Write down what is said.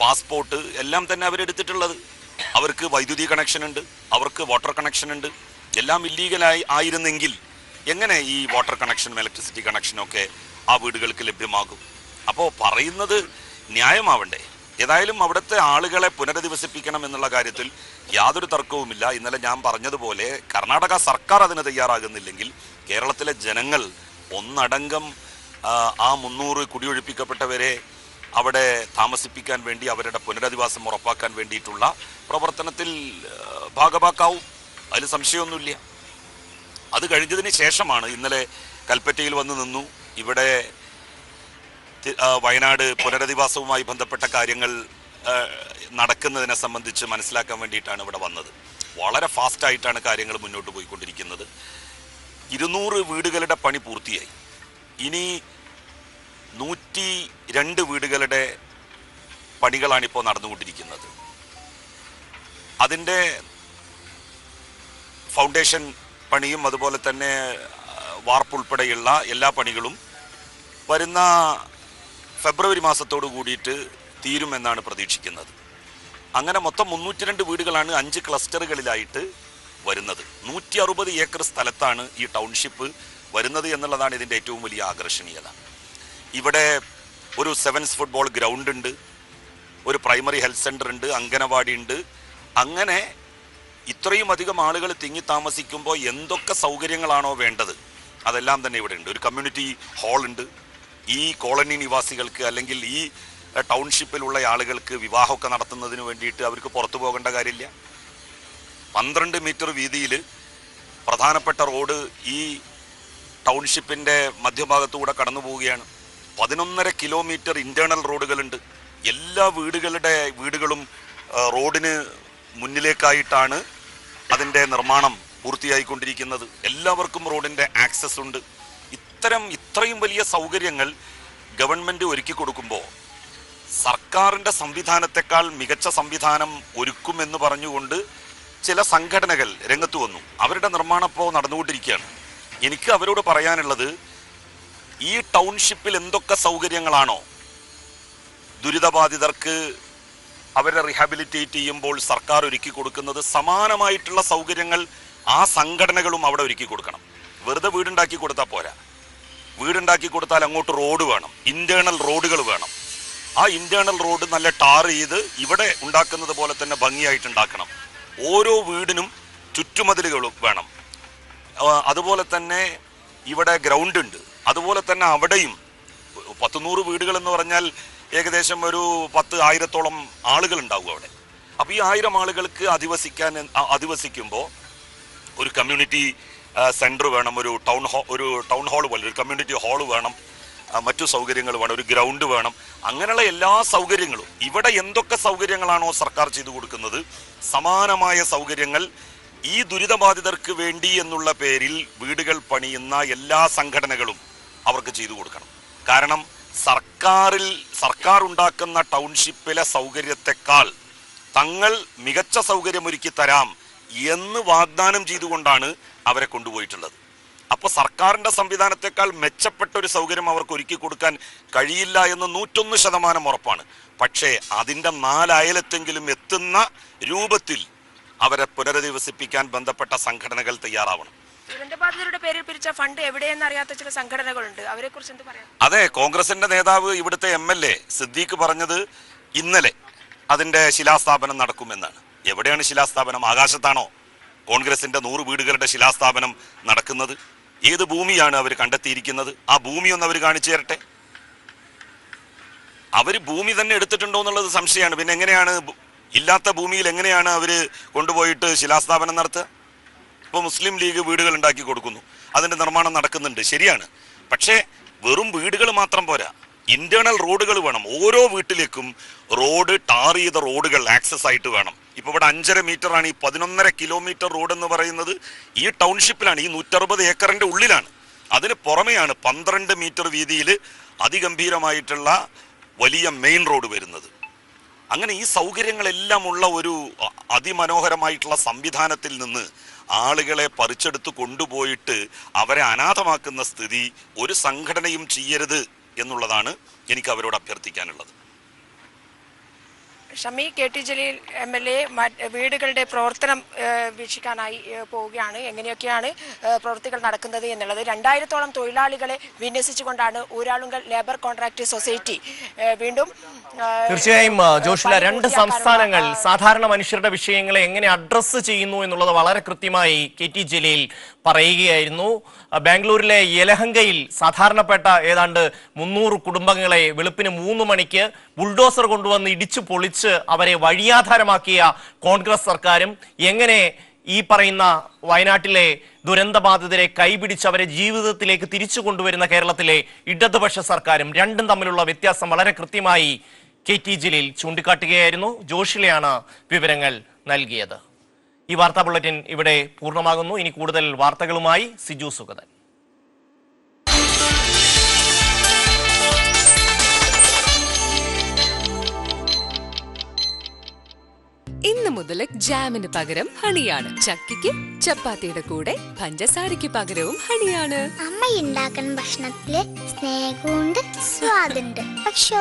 Passport എല്ലാം തന്നെ അവരെടുത്തിട്ടുള്ളത്. അവർക്ക് വൈദ്യുതി കണക്ഷൻ ഉണ്ട് അവർക്ക് വാട്ടർ കണക്ഷൻ ഉണ്ട്. എല്ലാം ഇല്ലീഗലായി ആയിരുന്നെങ്കിൽ എങ്ങനെ ഈ വാട്ടർ കണക്ഷനും ഇലക്ട്രിസിറ്റി കണക്ഷനും ഒക്കെ ആ വീടുകൾക്ക് ലഭ്യമാകും? അപ്പോൾ പറയുന്നത് ന്യായമാവണ്ടേ. ഏതായാലും അവിടുത്തെ ആളുകളെ പുനരധിവസിപ്പിക്കണം എന്നുള്ള കാര്യത്തിൽ യാതൊരു തർക്കവുമില്ല. ഇന്നലെ ഞാൻ പറഞ്ഞതുപോലെ കർണാടക സർക്കാർ അതിന് തയ്യാറാകുന്നില്ലെങ്കിൽ കേരളത്തിലെ ജനങ്ങൾ ഒന്നടങ്കം ആ, മുന്നൂറ് കുടിയൊഴിപ്പിക്കപ്പെട്ടവരെ അവിടെ താമസിപ്പിക്കാൻ വേണ്ടി അവരുടെ പുനരധിവാസം ഉറപ്പാക്കാൻ വേണ്ടിയിട്ടുള്ള പ്രവർത്തനത്തിൽ ഭാഗമാക്കാവും അതിൽ സംശയമൊന്നുമില്ല. അത് കഴിഞ്ഞതിന് ശേഷമാണ് ഇന്നലെ കൽപ്പറ്റയിൽ വന്ന് നിന്നു. ഇവിടെ വയനാട് പുനരധിവാസവുമായി ബന്ധപ്പെട്ട കാര്യങ്ങൾ നടക്കുന്നതിനെ സംബന്ധിച്ച് മനസ്സിലാക്കാൻ വേണ്ടിയിട്ടാണ് ഇവിടെ വന്നത്. വളരെ ഫാസ്റ്റായിട്ടാണ് കാര്യങ്ങൾ മുന്നോട്ട് പോയിക്കൊണ്ടിരിക്കുന്നത്. ഇരുന്നൂറ് വീടുകളുടെ പണി പൂർത്തിയായി. ഇനി നൂറ്റി രണ്ട് വീടുകളുടെ പണികളാണിപ്പോൾ നടന്നുകൊണ്ടിരിക്കുന്നത്. അതിന്റെ ഫൗണ്ടേഷൻ പണിയും അതുപോലെ തന്നെ വാർപ്പുൾപ്പെടെയുള്ള എല്ലാ പണികളും വരുന്ന ഫെബ്രുവരി മാസത്തോട് കൂടിയിട്ട് തീരുമെന്നാണ് പ്രതീക്ഷിക്കുന്നത്. അങ്ങനെ മൊത്തം മുന്നൂറ്റി രണ്ട് വീടുകളാണ് അഞ്ച് ക്ലസ്റ്ററുകളിലായിട്ട് വരുന്നത്. നൂറ്റി അറുപത് ഏക്കർ സ്ഥലത്താണ് ഈ ടൗൺഷിപ്പ് വരുന്നത് എന്നുള്ളതാണ് ഇതിന്റെ ഏറ്റവും വലിയ ആകർഷണീയത. ഇവിടെ ഒരു സെവൻസ് ഫുട്ബോൾ ഗ്രൗണ്ട് ഉണ്ട് ഒരു പ്രൈമറി ഹെൽത്ത് സെന്റർ ഉണ്ട് അംഗനവാടി ഉണ്ട്. അങ്ങനെ ഇത്രയും അധികം ആളുകൾ തിങ്ങി താമസിക്കുമ്പോൾ എന്തൊക്കെ സൗകര്യങ്ങളാണോ വേണ്ടത്? അതെല്ലാം തന്നെ ഇവിടെ ഉണ്ട്. ഒരു കമ്മ്യൂണിറ്റി ഹാൾ ഉണ്ട്. ഈ കോളനി നിവാസികൾക്ക് അല്ലെങ്കിൽ ഈ ടൗൺഷിപ്പിലുള്ള ആളുകൾക്ക് വിവാഹമൊക്കെ നടത്തുന്നതിന് വേണ്ടിയിട്ട് അവർക്ക് പുറത്തു പോകേണ്ട കാര്യമില്ല. പന്ത്രണ്ട് മീറ്റർ വീതിയിൽ പ്രധാനപ്പെട്ട റോഡ് ഈ ടൗൺഷിപ്പിന്റെ മധ്യഭാഗത്തൂടെ കടന്നു പോവുകയാണ് പതിനൊന്നര കിലോമീറ്റർ ഇന്റേണൽ റോഡുകളുണ്ട്. എല്ലാ വീടുകളുടെ വീടുകളും റോഡിന് മുന്നിലേക്കായിട്ടാണ് അതിന്റെ നിർമ്മാണം പൂർത്തിയായിക്കൊണ്ടിരിക്കുന്നത്. എല്ലാവർക്കും റോഡിന്റെ ആക്സസ് ഉണ്ട്. ഇത്തരം ഇത്രയും വലിയ സൗകര്യങ്ങൾ ഗവൺമെന്റ് ഒരുക്കി കൊടുക്കുമ്പോൾ സർക്കാരിന്റെ സംവിധാനത്തെക്കാൾ മികച്ച സംവിധാനം ഒരുക്കുമെന്ന് പറഞ്ഞുകൊണ്ട് ചില സംഘടനകൾ രംഗത്ത് വന്നു. അവരുടെ നിർമ്മാണം ഇപ്പോൾ നടന്നുകൊണ്ടിരിക്കുകയാണ്. എനിക്ക് അവരോട് പറയാനുള്ളത് ഈ ടൗൺഷിപ്പിൽ എന്തൊക്കെ സൗകര്യങ്ങളാണോ? ദുരിതബാധിതർക്ക് അവരെ റീഹാബിലിറ്റേറ്റ് ചെയ്യുമ്പോൾ സർക്കാർ ഒരുക്കി കൊടുക്കുന്നത് സമാനമായിട്ടുള്ള സൗകര്യങ്ങൾ ആ സംഘടനകളും അവിടെ ഒരുക്കി കൊടുക്കണം. വെറുതെ വീടുണ്ടാക്കി കൊടുത്താൽ പോരാ. വീടുണ്ടാക്കി കൊടുത്താൽ അങ്ങോട്ട് റോഡ് വേണം. ഇന്റേണൽ റോഡുകൾ വേണം. ആ ഇന്റേണൽ റോഡ് നല്ല ടാർ ചെയ്ത് ഇവിടെ ഉണ്ടാക്കുന്നത് പോലെ തന്നെ ഭംഗിയായിട്ട് ഉണ്ടാക്കണം. ഓരോ വീടിനും ചുറ്റുമതിലുകളും വേണം. അതുപോലെ തന്നെ ഇവിടെ ഗ്രൗണ്ട് ഉണ്ട്. അതുപോലെ തന്നെ അവിടെയും പത്ത് നൂറ് വീടുകൾ എന്ന് പറഞ്ഞാൽ ഏകദേശം ഒരു പത്ത് ആയിരത്തോളം ആളുകൾ ഉണ്ടാവും അവിടെ. അപ്പോൾ ഈ ആയിരം ആളുകൾക്ക് അധിവസിക്കാൻ അധിവസിക്കുമ്പോൾ ഒരു കമ്മ്യൂണിറ്റി സെന്റർ വേണം ഒരു ടൗൺ ഹോ ഒരു ടൗൺ ഹാൾ പോലെ ഒരു കമ്മ്യൂണിറ്റി ഹാൾ വേണം മറ്റു സൗകര്യങ്ങൾ വേണം ഒരു ഗ്രൗണ്ട് വേണം. അങ്ങനെയുള്ള എല്ലാ സൗകര്യങ്ങളും ഇവിടെ എന്തൊക്കെ സൗകര്യങ്ങളാണോ സർക്കാർ ചെയ്തു കൊടുക്കുന്നത് സമാനമായ സൗകര്യങ്ങൾ ഈ ദുരിതബാധിതർക്ക് വേണ്ടി എന്നുള്ള പേരിൽ വീടുകൾ പണിയുന്ന എല്ലാ സംഘടനകളും അവർക്ക് ചെയ്തു കൊടുക്കണം. കാരണം സർക്കാരിൽ സർക്കാർ ഉണ്ടാക്കുന്ന ടൗൺഷിപ്പിലെ സൗകര്യത്തെക്കാൾ തങ്ങൾ മികച്ച സൗകര്യമൊരുക്കി തരാം എന്ന് വാഗ്ദാനം ചെയ്തുകൊണ്ടാണ് അവരെ കൊണ്ടുപോയിട്ടുള്ളത്. അപ്പോൾ സർക്കാരിന്റെ സംവിധാനത്തെക്കാൾ മെച്ചപ്പെട്ട ഒരു സൗകര്യം അവർക്ക് ഒരുക്കി കൊടുക്കാൻ കഴിയില്ല എന്ന് നൂറ്റൊന്ന് ശതമാനം ഉറപ്പാണ്. പക്ഷേ അതിന്റെ നാലയലത്തെങ്കിലും എത്തുന്ന രൂപത്തിൽ അവരെ പുനരധിവസിപ്പിക്കാൻ ബന്ധപ്പെട്ട സംഘടനകൾ തയ്യാറാവണം. ദുരന്തബാധിതരുടെ പേരിൽ പിരിച്ച ഫണ്ട് എവിടെയെന്ന് അറിയാത്ത ചില സംഘടനകളുണ്ട്. അവരെ കുറിച്ച് എന്ത് പറയാം? അതെ കോൺഗ്രസിന്റെ നേതാവ് ഇവിടുത്തെ എം എൽ എ സിദ്ദീഖ് പറഞ്ഞത് ഇന്നലെ അതിന്റെ ശിലാസ്ഥാപനം നടക്കുമെന്നാണ്. എവിടെയാണ് ശിലാസ്ഥാപനം? ആകാശത്താണോ? കോൺഗ്രസിന്റെ നൂറ് വീടുകളുടെ ശിലാസ്ഥാപനം നടക്കുന്നത്. ഏത് ഭൂമിയാണ് അവർ കണ്ടെത്തിയിരിക്കുന്നത്? ആ ഭൂമി ഒന്ന് അവർ കാണിച്ചു തരട്ടെ. അവർ ഭൂമി തന്നെ എടുത്തിട്ടുണ്ടോ എന്നുള്ളത് സംശയമാണ്. പിന്നെ എങ്ങനെയാണ് ഇല്ലാത്ത ഭൂമിയിൽ എങ്ങനെയാണ് അവർ കൊണ്ടുപോയിട്ട് ശിലാസ്ഥാപനം നടത്തുക? ഇപ്പോൾ മുസ്ലിം ലീഗ് വീടുകൾ ഉണ്ടാക്കി കൊടുക്കുന്നു. അതിന്റെ നിർമ്മാണം നടക്കുന്നുണ്ട്. ശരിയാണ്. പക്ഷേ വെറും വീടുകൾ മാത്രം പോരാ. ഇന്റേണൽ റോഡുകൾ വേണം. ഓരോ വീട്ടിലേക്കും റോഡ് ടാർ ചെയ്ത റോഡുകൾ ആക്സസ് ആയിട്ട് വേണം. ഇപ്പോൾ ഇവിടെ അഞ്ചര മീറ്റർ ആണ്. ഈ പതിനൊന്നര കിലോമീറ്റർ റോഡ് എന്ന് പറയുന്നത് ഈ ടൗൺഷിപ്പിലാണ് ഈ നൂറ്ററുപത് ഏക്കറിന്റെ ഉള്ളിലാണ്. അതിന് പുറമെയാണ് പന്ത്രണ്ട് മീറ്റർ വീതിയിൽ അതിഗംഭീരമായിട്ടുള്ള വലിയ മെയിൻ റോഡ് വരുന്നത്. അങ്ങനെ ഈ സൗകര്യങ്ങളെല്ലാം ഉള്ള ഒരു അതിമനോഹരമായിട്ടുള്ള സംവിധാനത്തിൽ നിന്ന് ആളുകളെ പറിച്ചെടുത്ത് കൊണ്ടുപോയിട്ട് അവരെ അനാഥമാക്കുന്ന സ്ഥിതി ഒരു സംഘടനയും ചെയ്യരുത് എന്നുള്ളതാണ് എനിക്ക് അവരോട് അഭ്യർത്ഥിക്കാനുള്ളത്. Shami K T Jaleel M L A വീടുകളുടെ പ്രവർത്തനം വീക്ഷിക്കാനായി പോവുകയാണ്. എങ്ങനെയൊക്കെയാണ് പ്രവൃത്തികൾ നടക്കുന്നത് എന്നുള്ളത്. രണ്ടായിരത്തോളം തൊഴിലാളികളെ വിന്യസിച്ചുകൊണ്ടാണ് ഊരാളുങ്കൽ ലേബർ കോൺട്രാക്ട് സൊസൈറ്റി വീണ്ടും തീർച്ചയായും ജോഷില രണ്ട് സംസ്ഥാനങ്ങൾ സാധാരണ മനുഷ്യരുടെ വിഷയങ്ങളെ എങ്ങനെ അഡ്രസ്സ് ചെയ്യുന്നു എന്നുള്ളത് വളരെ കൃത്യമായി കെ ടി ജലീൽ പറയുകയായിരുന്നു. ബാംഗ്ലൂരിലെ യലഹങ്കയിൽ സാധാരണപ്പെട്ട ഏതാണ്ട് മുന്നൂറ് കുടുംബങ്ങളെ വെളുപ്പിന് മൂന്ന് മണിക്ക് ബുൾഡോസർ കൊണ്ടുവന്ന് ഇടിച്ചു പൊളിച്ച് അവരെ വഴിയാധാരമാക്കിയ കോൺഗ്രസ് സർക്കാരും എങ്ങനെ ഈ പറയുന്ന വയനാട്ടിലെ ദുരന്തബാധിതരെ കൈപിടിച്ച് അവരെ ജീവിതത്തിലേക്ക് തിരിച്ചു കൊണ്ടുവരുന്ന കേരളത്തിലെ ഇടതുപക്ഷ സർക്കാരും രണ്ടും തമ്മിലുള്ള വ്യത്യാസം വളരെ കൃത്യമായി കെ ടി ജലീൽ ചൂണ്ടിക്കാട്ടുകയായിരുന്നു. ജോഷിലെയാണ് വിവരങ്ങൾ നൽകിയത്. ഈ വാർത്താ ബുള്ളറ്റിൻ ഇവിടെ പൂർണമാകുന്നു. ഇനി കൂടുതൽ വാർത്തകളുമായി സിജു സുഗതൻ. ഇന്ന് മുതൽ ജാമിന് പകരം ഹണിയാണ്. ചക്കിക്ക് ചപ്പാത്തിയുടെ കൂടെ പഞ്ചസാരയ്ക്ക് പകരവും ഹണിയാണ്. അമ്മ ഉണ്ടാക്കുന്ന ഭക്ഷണത്തിൽ സ്നേഹമുണ്ട് സ്വാദുണ്ട്. പക്ഷെ